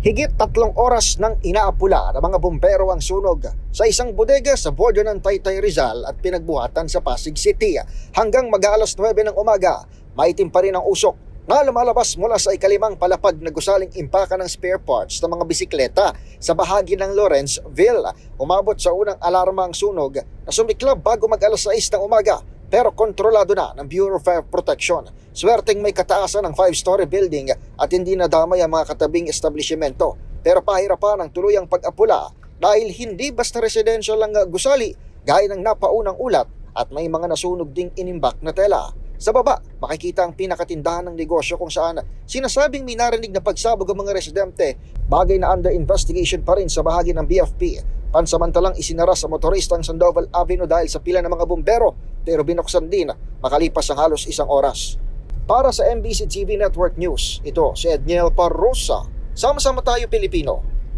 Higit tatlong oras nang inaapula ng mga bumbero ang sunog sa isang bodega sa bordo ng Taytay Rizal at pinagbuhatan sa Pasig City. Hanggang mag-aalas 9 ng umaga, maitim pa rin ang usok na lumalabas mula sa ikalimang palapag na gusaling impaka ng spare parts ng mga bisikleta sa bahagi ng Lawrenceville. Umabot sa unang alarma ang sunog na sumiklab bago mag-alas 6 ng umaga pero kontrolado na ng Bureau of Fire Protection. Swerteng may kataasan ng 5-story building at hindi nadamay ang mga katabing establishmento. Pero pahirapan ang tuluyang pag-apula dahil hindi basta residential lang gusali gaya ng napaunang ulat at may mga nasunog ding inimbak na tela. Sa baba, makikita ang pinakatindahan ng negosyo kung saan sinasabing may narinig na pagsabog ang mga residente, bagay na under investigation pa rin sa bahagi ng BFP. Pansamantalang isinara sa motorista ang Sandoval Avenue dahil sa pila ng mga bumbero pero binuksan din makalipas ang halos isang oras. Para sa MBC TV Network News, ito si Edniel Parrosa. Sama-sama tayo Pilipino.